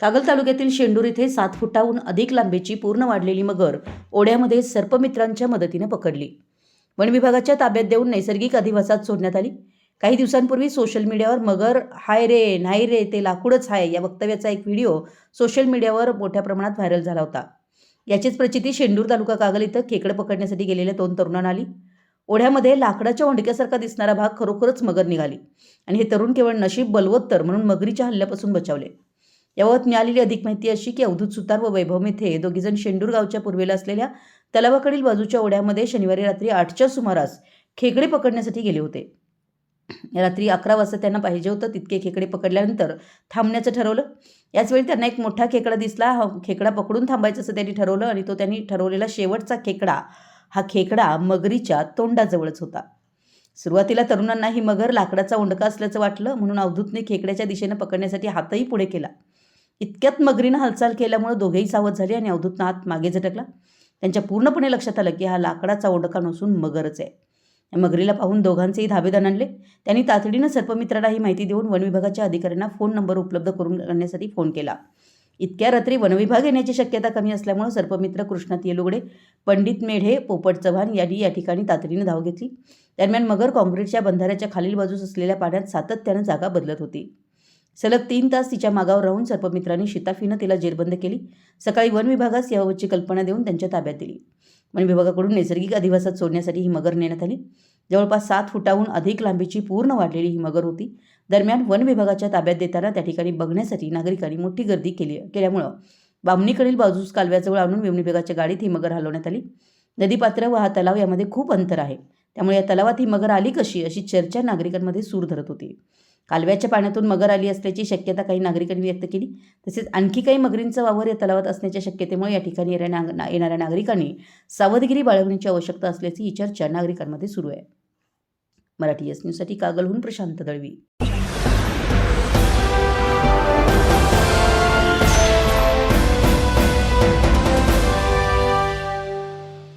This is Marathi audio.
कागल तालुक्यातील शेंडूर इथे सात फुटाहून अधिक लांबीची पूर्ण वाढलेली मगर ओढ्यामध्ये सर्पमित्रांच्या मदतीने पकडली. वन विभागाच्या ताब्यात देऊन नैसर्गिक अधिवासात सोडण्यात आली. काही दिवसांपूर्वी सोशल मीडियावर मगर हाय रे नाही रे ते लाकूडच हाय या वक्तव्याचा एक व्हिडिओ सोशल मीडियावर मोठ्या प्रमाणात व्हायरल झाला होता. याचीच प्रचिती शेंडूर तालुका कागल इथं खेकडं पकडण्यासाठी गेलेल्या दोन तरुणांना आली. ओढ्यामध्ये लाकडाच्या ओंडक्यासारखा दिसणारा भाग खरोखरच मगर निघाली. आणि हे तरुण केवळ नशीब बलवत्तर म्हणून मगरीच्या हल्ल्यापासून बचावले. याबाबत मिळालेली अधिक माहिती अशी की अवधूत सुतार व वैभव मेथे दोघीजण शेंडूर गावच्या पूर्वेला असलेल्या तलावाकडील बाजूच्या ओढ्यामध्ये शनिवारी रात्री आठच्या सुमारास खेकडे पकडण्यासाठी गेले होते. रात्री अकरा वाजता त्यांना पाहिजे होतं तितके खेकडे पकडल्यानंतर थांबण्याचं ठरवलं. याचवेळी त्यांना एक मोठा खेकडा दिसला. हा खेकडा पकडून थांबायचं असं त्यांनी ठरवलं आणि तो त्यांनी ठरवलेला शेवटचा खेकडा हा खेकडा मगरीच्या तोंडाजवळच होता. सुरुवातीला तरुणांना ही मगर लाकडाचा ओंडका असल्याचं वाटलं. म्हणून अवधूतने खेकड्याच्या दिशेनं पकडण्यासाठी हातही पुढे केला. इतक्यात मगरीनं हालचाल केल्यामुळे दोघेही सावध झाले आणि अवधूतनं हात मागे झटकला. त्यांच्या पूर्णपणे लक्षात आलं की हा लाकडाचा ओंडका नसून मगरच आहे. या मगरीला पाहून दोघांचेही धाबेदान आणले. त्यांनी तातडीनं सर्पमित्राला ही माहिती देऊन वनविभागाच्या अधिकाऱ्यांना फोन नंबर उपलब्ध करून करण्यासाठी फोन केला. इतक्या रात्री वनविभाग येण्याची शक्यता कमी असल्यामुळे सर्पमित्र कृष्णात येलुगडे पंडित मेढे पोपट चव्हाण यांनी या ठिकाणी तातडीनं धाव घेतली. दरम्यान मगर काँक्रीटच्या बंधाऱ्याच्या खालील बाजूस असलेल्या पाण्यात सातत्यानं जागा बदलत होती. सलग तीन तास तिच्या मागावर राहून सर्पमित्रांनी शिताफीनं तिला जेरबंद केली. सकाळी वन विभागास याबाबतची कल्पना देऊन त्यांच्या ताब्यात दिली. वन विभागाकडून नैसर्गिक अधिवासात सोडण्यासाठी ही मगर नेण्यात आली. जवळपास सात फुटाहून अधिक लांबीची पूर्ण वाढलेली ही मगर होती. दरम्यान वन विभागाच्या ताब्यात देताना त्या ठिकाणी बघण्यासाठी नागरिकांनी मोठी गर्दी केली केल्यामुळं बामणीकडील बाजूस कालव्याजवळ आणून वन विभागाच्या गाडीत ही मगर हलवण्यात आली. नदीपात्र व हा तलाव यामध्ये खूप अंतर आहे. त्यामुळे या तलावात ही मगर आली कशी अशी चर्चा नागरिकांमध्ये सूर धरत होती. कालव्याच्या पाण्यातून मगर आली असल्याची शक्यता काही नागरिकांनी व्यक्त केली. तसेच आणखी काही मगरींचा वावर या तलावात असण्याच्या शक्यतेमुळे या ठिकाणी येणाऱ्या नागरिकांनी सावधगिरी बाळगण्याची आवश्यकता असल्याची ही चर्चा नागरिकांमध्ये सुरू आहे. मराठी एस न्यूजसाठी कागलहून प्रशांत दळवी.